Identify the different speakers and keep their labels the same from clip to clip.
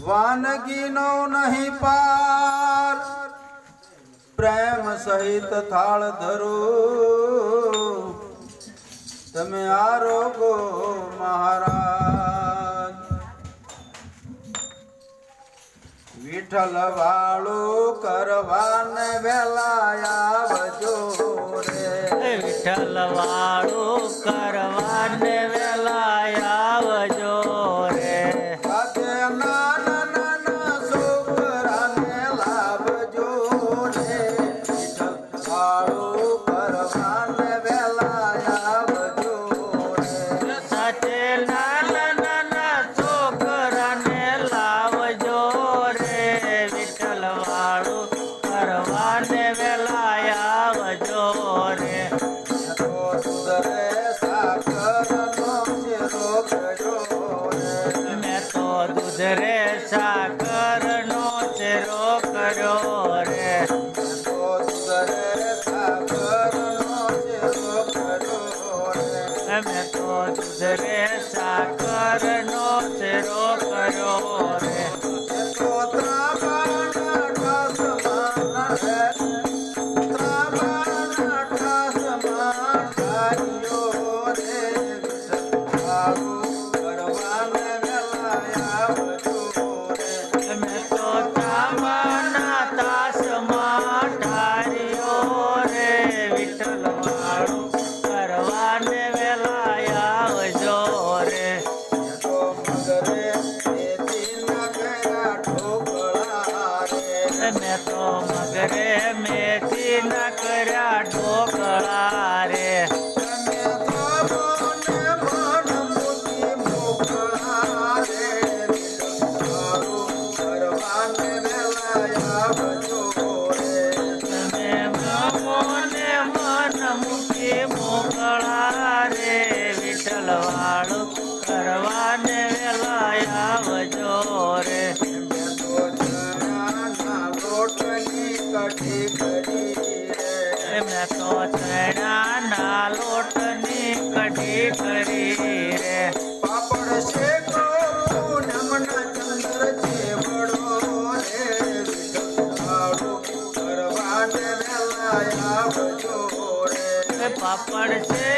Speaker 1: વાનગીનો નહીં પાર. પ્રેમ સહિત થાળ ધરો. તમે આરોગો મહારાજ. વિઠ્ઠલ વાળો કરવાને રે સાકરનો
Speaker 2: ચેરો કર્યો રે
Speaker 1: તો મગરે
Speaker 2: મેથી ન કર્યા ઢોકળા રે.
Speaker 1: મોકળા રે. વિઠ્ઠલ કરવાને વેલાયા વજો રે. કઢી કરી રે
Speaker 2: મેં તો ચણાના લોટની કઢી કરી રે
Speaker 1: પાપડ શેકો નમના ચંદ્ર ચેવડો રે. વિઠ્ઠલ કરવાને વેલા આવજો રે.
Speaker 2: પાપડ છે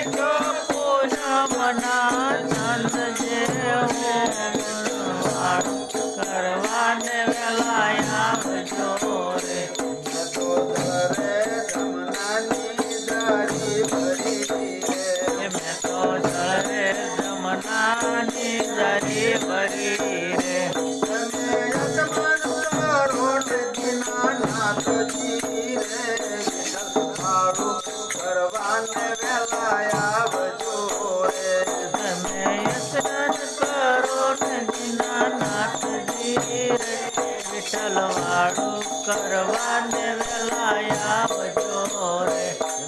Speaker 1: જમનાની
Speaker 2: જરી ભરી રે.
Speaker 1: તમે યજમાન રોટ દિના નાથજી રે. મારું કરવાને વેલા આવજો રે
Speaker 2: રે.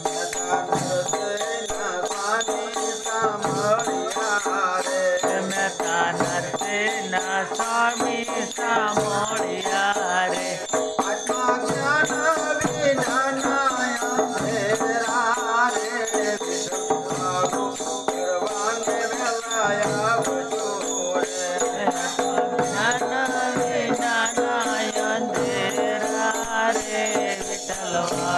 Speaker 2: love.